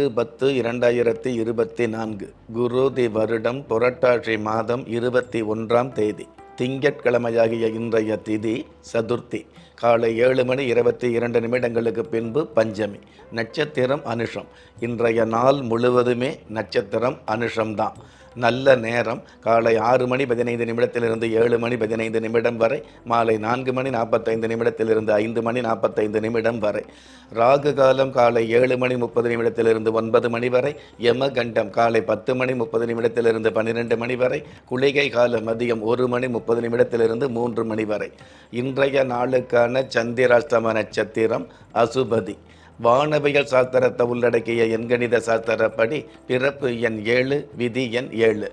ஏழு பத்து இரண்டாயிரத்தி இருபத்தி நான்கு குருதி வருடம் புரட்டாசி மாதம் இருபத்தி ஒன்றாம் தேதி. திங்கட்கிழமையாகிய இன்றைய திதி சதுர்த்தி. காலை ஏழு மணி இருபத்தி இரண்டு நிமிடங்களுக்கு பின்பு பஞ்சமி. நட்சத்திரம் அனுஷம். இன்றைய நாள் முழுவதுமே நட்சத்திரம் அனுஷம்தான். நல்ல நேரம். காலை ஆறு மணி பதினைந்து நிமிடத்திலிருந்து ஏழு மணி பதினைந்து நிமிடம் வரை மாலை நான்கு மணி நாற்பத்தைந்து நிமிடத்திலிருந்து ஐந்து மணி நாற்பத்தைந்து நிமிடம் வரை. ராகு காலம் காலை ஏழு மணி முப்பது நிமிடத்திலிருந்து ஒன்பது மணி வரை யமகண்டம் காலை பத்து மணி முப்பது நிமிடத்திலிருந்து பன்னிரெண்டு மணி வரை குளிகை காலம் மதியம் ஒரு மணி முப்பது நிமிடத்திலிருந்து மூன்று மணி வரை. இன்றைய நாளுக்கான சந்திராஷ்டம நட்சத்திரம் அசுபதி. வானவியல் சாஸ்திரத்தை உள்ளடக்கிய எண்கணித சாஸ்திரப்படி பிறப்பு எண் ஏழு விதி எண் ஏழு.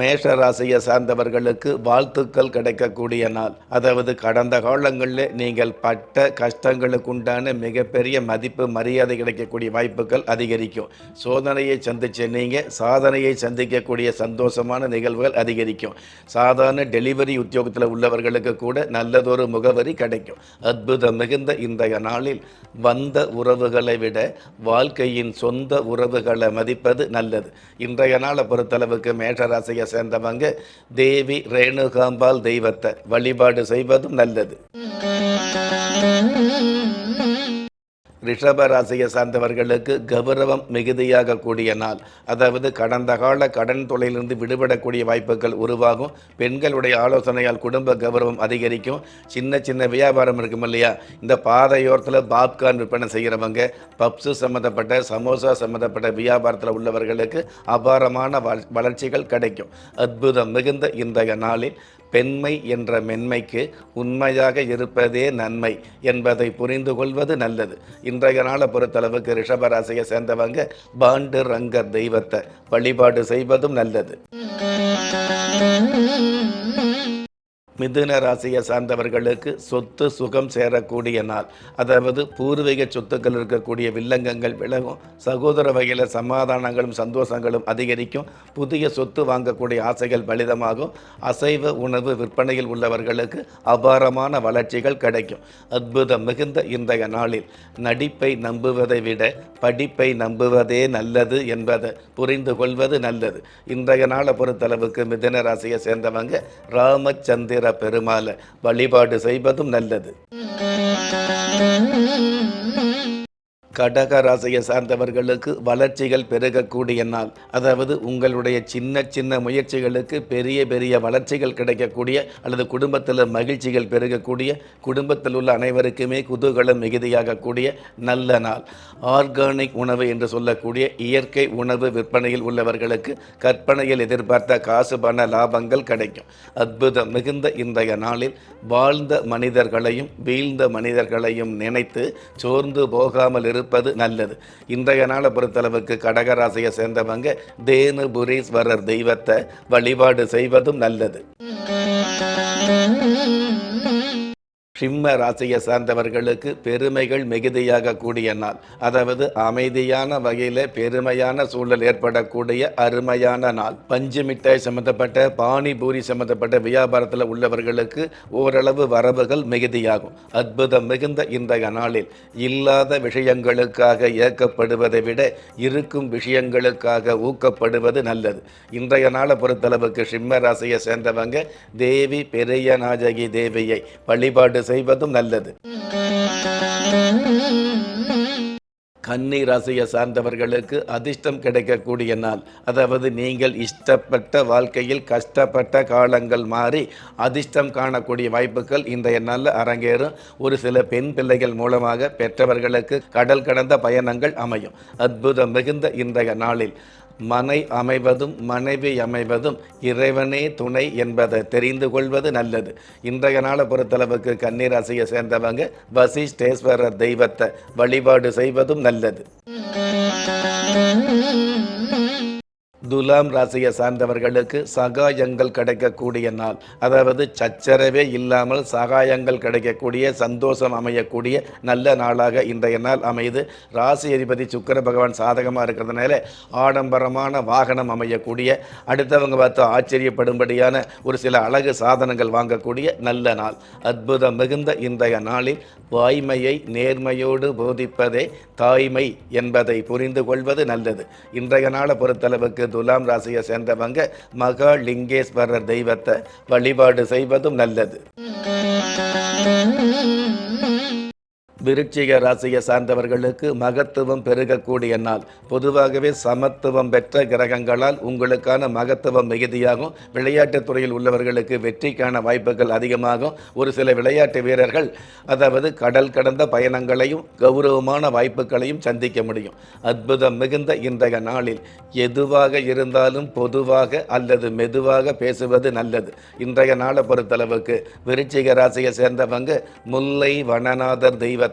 மேஷ ராசியை சார்ந்தவர்களுக்கு வாழ்த்துக்கள் கிடைக்கக்கூடிய நாள். அதாவது கடந்த காலங்களில் நீங்கள் பட்ட கஷ்டங்களுக்கு உண்டான மிகப்பெரிய மதிப்பு மரியாதை கிடைக்கக்கூடிய வாய்ப்புகள் அதிகரிக்கும். சோதனையை சந்திச்ச நீங்கள் சாதனையை சந்திக்கக்கூடிய சந்தோஷமான நிகழ்வுகள் அதிகரிக்கும். சாதாரண டெலிவரி உத்தியோகத்தில் உள்ளவர்களுக்கு கூட நல்லதொரு முகவரி கிடைக்கும். அற்புதம் மிகுந்த இன்றைய நாளில் வந்த உறவுகளை விட வாழ்க்கையின் சொந்த உறவுகளை மதிப்பது நல்லது. இன்றைய நாளை பொறுத்தளவுக்கு மேஷராசியை சேர்ந்தவங்க தேவி ரேணுகாம்பால் தெய்வத்தை வழிபாடு செய்வதும் நல்லது. ரிஷப ராசியை சார்ந்தவர்களுக்கு கௌரவம் மிகுதியாக கூடிய நாள். அதாவது கடந்த கால கடன் தொலையிலிருந்து விடுபடக்கூடிய வாய்ப்புகள் உருவாகும். பெண்களுடைய ஆலோசனையால் குடும்ப கௌரவம் அதிகரிக்கும். சின்ன சின்ன வியாபாரம் இருக்கும் இல்லையா? இந்த பாதையோரத்தில் பாப்கார்ன் விற்பனை செய்கிறவங்க பப்ஸு சம்மந்தப்பட்ட சமோசா சம்மந்தப்பட்ட வியாபாரத்தில் உள்ளவர்களுக்கு அபாரமான வள- வளர்ச்சிகள் கிடைக்கும். அற்புதம் மிகுந்த இன்றைய நாளில். பெண்மை என்ற மென்மைக்கு உண்மையாக இருப்பதே நன்மை என்பதை புரிந்து கொள்வது நல்லது. இன்றைய நாளை பொறுத்தளவுக்கு ரிஷபராசியை சேர்ந்தவங்க பாண்டு ரங்கர் தெய்வத்தை வழிபாடு செய்வதும் நல்லது. மிதுன ராசியை சார்ந்தவர்களுக்கு சொத்து சுகம் சேரக்கூடிய நாள். அதாவது பூர்வீக சொத்துக்கள் இருக்கக்கூடிய வில்லங்கங்கள் விலகும். சகோதர வகையில் சமாதானங்களும் சந்தோஷங்களும் அதிகரிக்கும். புதிய சொத்து வாங்கக்கூடிய ஆசைகள் பலிதமாகும். அசைவ உணவு விற்பனையில் உள்ளவர்களுக்கு அபாரமான வளர்ச்சிகள் கிடைக்கும். அற்புதம் மிகுந்த இன்றைய நாளில். நடிப்பை நம்புவதை விட படிப்பை நம்புவதே நல்லது என்பதை புரிந்து கொள்வது நல்லது. இன்றைய நாளை பொறுத்தளவுக்கு மிதுன ராசியை சேர்ந்தவங்க ராமச்சந்திர பெருமாளை வழிபாடு செய்வதும் நல்லது. கடக ராசியை சார்ந்தவர்களுக்கு வளர்ச்சிகள் பெருகக்கூடிய நாள். அதாவது உங்களுடைய சின்ன சின்ன முயற்சிகளுக்கு பெரிய பெரிய வளர்ச்சிகள் கிடைக்கக்கூடிய அல்லது குடும்பத்தில் மகிழ்ச்சிகள் பெருகக்கூடிய குடும்பத்தில் உள்ள அனைவருக்குமே குதூகலம் மிகுதியாகக்கூடிய நல்ல நாள். ஆர்கானிக் உணவு என்று சொல்லக்கூடிய இயற்கை உணவு விற்பனையில் உள்ளவர்களுக்கு கற்பனையில் எதிர்பார்த்த காசு பண லாபங்கள் கிடைக்கும். அற்புதம் மிகுந்த இன்றைய நாளில் வாழ்ந்த மனிதர்களையும் வீழ்ந்த மனிதர்களையும் நினைத்து சோர்ந்து போகாமல் இரு இருப்பது நல்லது. இன்றைய நாளை பொறுத்தளவுக்கு கடகராசியை சேர்ந்தவங்க தேனுபுரீஸ்வரர் தெய்வத்தை வழிபாடு செய்வதும் நல்லது. சிம்ம ராசியை சார்ந்தவர்களுக்கு பெருமைகள் மிகுதியாக கூடிய நாள். அதாவது அமைதியான வகையில் பெருமையான சூழல் ஏற்படக்கூடிய அருமையான நாள். பஞ்சு மிட்டாய் சம்மந்தப்பட்ட பானிபூரி சம்மந்தப்பட்ட வியாபாரத்தில் உள்ளவர்களுக்கு ஓரளவு வரவுகள் மிகுதியாகும். அற்புதம் மிகுந்த இன்றைய நாளில் இல்லாத விஷயங்களுக்காக இயக்கப்படுவதை விட இருக்கும் விஷயங்களுக்காக ஊக்கப்படுவது நல்லது. இன்றைய நாளை பொறுத்தளவுக்கு சிம்ம ராசியை சேர்ந்தவங்க தேவி பெரிய நாஜகி தேவியை வழிபாடு செய்வதும் நல்லது. கன்னி ராசியை சார்ந்தவர்களுக்கு அதிர்ஷ்டம் கிடைக்கக்கூடிய நாள். அதாவது நீங்கள் இஷ்டப்பட்ட வாழ்க்கையில் கஷ்டப்பட்ட காலங்கள் மாறி அதிர்ஷ்டம் காணக்கூடிய வாய்ப்புகள் இன்றைய நாளில் அரங்கேறும். ஒரு சில பெண் பிள்ளைகள் மூலமாக பெற்றவர்களுக்கு கடல் கடந்த பயணங்கள் அமையும். அற்புதம் மிகுந்த இன்றைய நாளில். மனை அமைவதும் மனைவி அமைவதும் இறைவனே துணை என்பதை தெரிந்து கொள்வது நல்லது. இன்றைய நாளை பொறுத்தளவுக்கு கன்னிராசியை சேர்ந்தவங்க வசிஷ்டேஸ்வரர் தெய்வத்தை வழிபாடு செய்வதும் நல்லது. துலாம் ராசியை சார்ந்தவர்களுக்கு சகாயங்கள் கிடைக்கக்கூடிய நாள். அதாவது சச்சரவே இல்லாமல் சகாயங்கள் கிடைக்கக்கூடிய சந்தோஷம் அமையக்கூடிய நல்ல நாளாக இன்றைய நாள் அமையுது. ராசி அதிபதி சுக்கர பகவான் சாதகமாக இருக்கிறதுனால ஆடம்பரமான வாகனம் அமையக்கூடிய அடுத்தவங்க பார்த்து ஆச்சரியப்படும்படியான ஒரு சில அழகு சாதனங்கள் வாங்கக்கூடிய நல்ல நாள். அற்புதம் மிகுந்த இன்றைய நாளில் வாய்மையை நேர்மையோடு போதிப்பதே தாய்மை என்பதை புரிந்து கொள்வது நல்லது. இன்றைய நாளை பொறுத்தளவுக்கு துலாம் ராசியை சேர்ந்தவங்க மகா லிங்கேஸ்வரர் தெய்வத்தை வழிபாடு செய்வதும் நல்லது. விருச்சிக ராசியை சார்ந்தவர்களுக்கு மகத்துவம் பெருகக்கூடிய நாள். பொதுவாகவே சமத்துவம் பெற்ற கிரகங்களால் உங்களுக்கான மகத்துவம் மிகுதியாகும். விளையாட்டுத் துறையில் உள்ளவர்களுக்கு வெற்றிக்கான வாய்ப்புகள் அதிகமாகும். ஒரு சில விளையாட்டு வீரர்கள் அதாவது கடல் கடந்த பயணங்களையும் கௌரவமான வாய்ப்புகளையும் சந்திக்க முடியும். அற்புதம் மிகுந்த இன்றைய நாளில் எதுவாக இருந்தாலும் பொதுவாக அல்லது மெதுவாக பேசுவது நல்லது. இன்றைய நாளை பொறுத்தளவுக்கு விருச்சிக ராசியை சேர்ந்தவங்க முல்லை வனநாதர் தெய்வ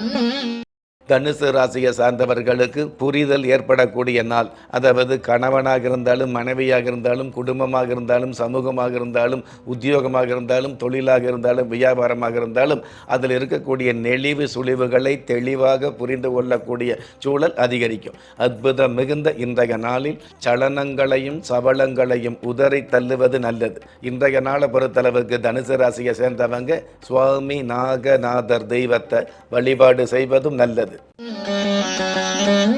தனுசு ராசியை சார்ந்தவர்களுக்கு புரிதல் ஏற்படக்கூடிய நாள். அதாவது கணவனாக இருந்தாலும் மனைவியாக இருந்தாலும் குடும்பமாக இருந்தாலும் சமூகமாக இருந்தாலும் உத்தியோகமாக இருந்தாலும் தொழிலாக இருந்தாலும் வியாபாரமாக இருந்தாலும் அதில் இருக்கக்கூடிய நெளிவு சுழிவுகளை தெளிவாக புரிந்து கொள்ளக்கூடிய சூழல் அதிகரிக்கும். அற்புதம் மிகுந்த இன்றைய நாளில் சலனங்களையும் சபலங்களையும் உதறி தள்ளுவது நல்லது. இன்றைய நாளை பொறுத்தளவுக்கு தனுசு ராசியை சேர்ந்தவங்க சுவாமி நாகநாதர் தெய்வத்தை வழிபாடு செய்வதும் நல்லது. Thank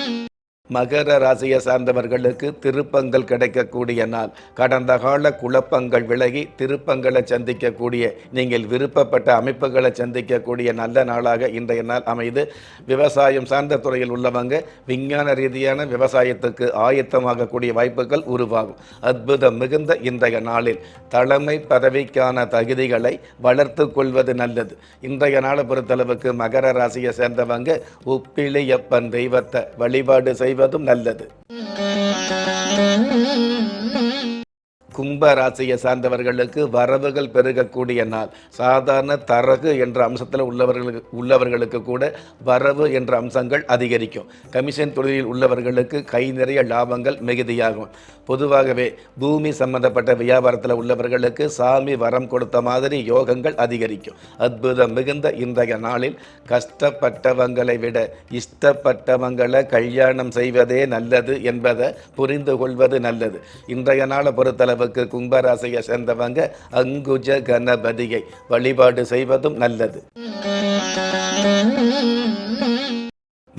you. மகர ராசியை சார்ந்தவர்களுக்கு திருப்பங்கள் கிடைக்கக்கூடிய நாள். கடந்த கால குழப்பங்கள் விலகி திருப்பங்களை சந்திக்கக்கூடிய நீங்கள் விருப்பப்பட்ட அமைப்புகளை சந்திக்கக்கூடிய நல்ல நாளாக இன்றைய நாள் அமைது. விவசாயம் சார்ந்த துறையில் உள்ளவங்க விஞ்ஞான ரீதியான விவசாயத்துக்கு ஆயத்தமாகக்கூடிய வாய்ப்புகள் உருவாகும். அற்புதம் மிகுந்த இன்றைய நாளில் தலைமை பதவிக்கான தகுதிகளை வளர்த்து கொள்வது நல்லது. இன்றைய நாளை பொறுத்தளவுக்கு மகர ராசியை சேர்ந்தவங்க உப்பிலியப்பன் தெய்வத்தை வழிபாடு செய்வதும் நல்லது. கும்ப ராசியை சார்ந்தவர்களுக்கு வரவுகள் பெருகக்கூடிய நாள். சாதாரண தரகு என்ற அம்சத்தில் உள்ளவர்களுக்கு உள்ளவர்களுக்கு கூட வரவு என்ற அம்சங்கள் அதிகரிக்கும். கமிஷன் தொழிலில் உள்ளவர்களுக்கு கை நிறைய லாபங்கள் மிகுதியாகும். பொதுவாகவே பூமி சம்பந்தப்பட்ட வியாபாரத்தில் உள்ளவர்களுக்கு சாமி வரம் கொடுத்த மாதிரி யோகங்கள் அதிகரிக்கும். அற்புதம் மிகுந்த இன்றைய நாளில் கஷ்டப்பட்டவங்களை விட இஷ்டப்பட்டவங்களை கல்யாணம் செய்வதே நல்லது என்பதை புரிந்து கொள்வது நல்லது. இன்றைய நாளை பொறுத்தளவு நமக்கு கும்பராசையை சேர்ந்தவங்க அங்குஜ கணபதியை வழிபாடு செய்வதும் நல்லது.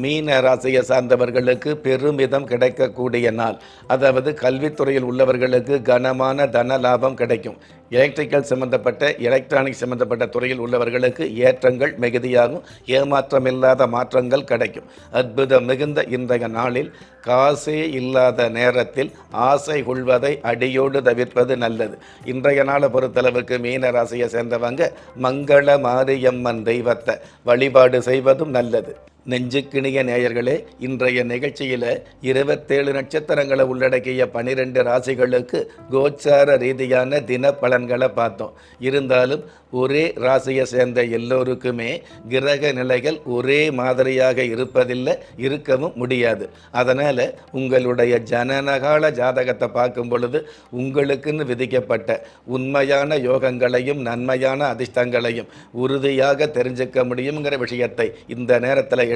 மீன ராசியை சார்ந்தவர்களுக்கு பெருமிதம் கிடைக்கக்கூடிய நாள். அதாவது கல்வித்துறையில் உள்ளவர்களுக்கு கனமான தன லாபம் கிடைக்கும். எலக்ட்ரிக்கல் சம்பந்தப்பட்ட எலக்ட்ரானிக் சம்பந்தப்பட்ட துறையில் உள்ளவர்களுக்கு ஏற்றங்கள் மிகுதியாகும். ஏமாற்றமில்லாத மாற்றங்கள் கிடைக்கும். அற்புதம் மிகுந்த இன்றைய நாளில் காசே இல்லாத நேரத்தில் ஆசை கொள்வதை அடியோடு தவிர்ப்பது நல்லது. இன்றைய நாளை பொறுத்தளவுக்கு மீன ராசியை சேர்ந்தவங்க மங்கள மாரியம்மன் தெய்வத்தை வழிபாடு செய்வதும் நல்லது. நெஞ்சுக்கிணிய நேயர்களே இன்றைய நிகழ்ச்சியில் இருபத்தேழு நட்சத்திரங்களை உள்ளடக்கிய பனிரெண்டு ராசிகளுக்கு கோச்சார ரீதியான தின பலன்களை பார்த்தோம். இருந்தாலும் ஒரே ராசியை சேர்ந்த எல்லோருக்குமே கிரக நிலைகள் ஒரே மாதிரியாக இருப்பதில்லை இருக்கவும் முடியாது. அதனால் உங்களுடைய ஜனனகால ஜாதகத்தை பார்க்கும் பொழுது உங்களுக்குன்னு விதிக்கப்பட்ட உண்மையான யோகங்களையும் நன்மையான அதிர்ஷ்டங்களையும் உறுதியாக தெரிஞ்சுக்க முடியுங்கிற விஷயத்தை இந்த நேரத்தில்